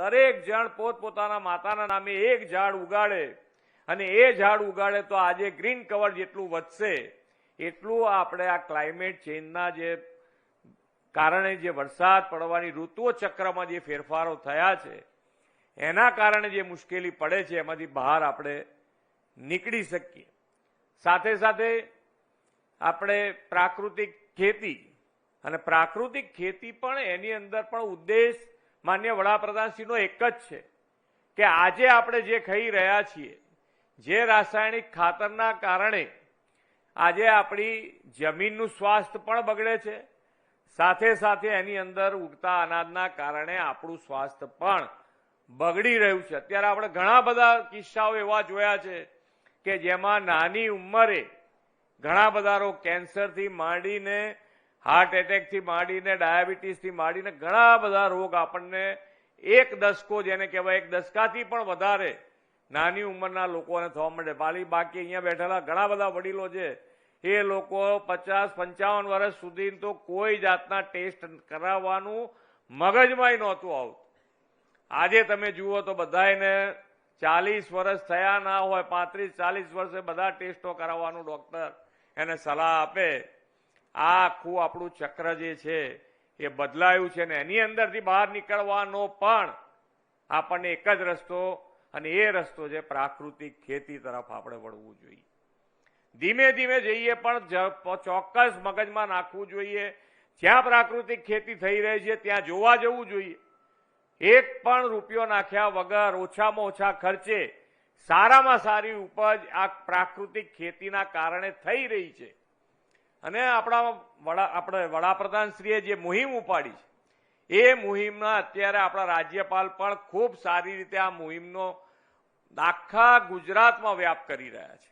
દરેક જણ પોતપોતાના માતાના નામે એક ઝાડ ઉગાડે અને એ ઝાડ ઉગાડે તો આજે ગ્રીન કવર જેટલું વધશે, એટલું આપણે આ ક્લાઇમેટ ચેન્જના જે કારણે જે વરસાદ પડવાની ઋતુઓ ચક્રમાં જે ફેરફારો થયા છે, એના કારણે જે મુશ્કેલી પડે છે, એમાંથી બહાર આપણે નીકળી શકીએ. સાથે સાથે આપણે પ્રાકૃતિક ખેતી અને પ્રાકૃતિક ખેતી પણ એની અંદર પણ ઉદ્દેશ માન્ય વડાપ્રધાનશ્રીનો એક જ છે કે આજે આપણે જે ખાઈ રહ્યા છીએ, જે રાસાયણિક ખાતરના કારણે આજે આપણી જમીનનું સ્વાસ્થ્ય પણ બગડે છે, સાથે સાથે એની અંદર ઉગતા અનાજના કારણે આપણું સ્વાસ્થ્ય પણ બગડી રહ્યું છે. અત્યારે આપણે ઘણા બધા કિસ્સાઓ એવા જોયા છે કે જેમાં નાની ઉંમરે ઘણા બધા રોગ કેન્સરથી માંડીને હાર્ટ એટેકથી માંડીને ડાયાબિટીસથી માંડીને ઘણા બધા રોગ આપણને એક દસકો જેને કહેવાય એક દસકાથી પણ વધારે નાની ઉંમરના લોકોને થવા માંડે. પાલી બાકી અહીંયા બેઠેલા ઘણા બધા વડીલો છે, એ લોકો પચાસ પંચાવન વર્ષ સુધી તો કોઈ જાતના ટેસ્ટ કરાવવાનું મગજમાંય નહોતું આવતું. આજે તમે જુઓ તો બધાને ચાલીસ વર્ષ થયા ના હોય, પાંત્રીસ ચાલીસ વર્ષે બધા ટેસ્ટો કરાવવાનું ડોક્ટર એને સલાહ આપે. આ આખું આપણું ચક્ર જે છે એ બદલાયું છે ને એની અંદરથી બહાર નીકળવાનો પણ આપણને એક જ રસ્તો અને એ રસ્તો છે પ્રાકૃતિક ખેતી તરફ આપણે વળવું જોઈએ. ધીમે ધીમે જઈએ પણ ચોક્કસ મગજમાં નાખવું જોઈએ. જ્યાં પ્રાકૃતિક ખેતી થઈ રહી છે ત્યાં જોવા જવું જોઈએ. એક પણ રૂપિયો નાખ્યા વગર ઓછામાં ઓછા ખર્ચે સારામાં સારી ઉપજ આ પ્રાકૃતિક ખેતીના કારણે થઈ રહી છે. અને આપણા વડા, આપણે વડાપ્રધાનશ્રીએ જે મુહિમ ઉપાડી છે, એ મુહિમના અત્યારે આપણા રાજ્યપાલ પણ ખૂબ સારી રીતે આ મુહિમનો આખા ગુજરાતમાં વ્યાપ કરી રહ્યા છે.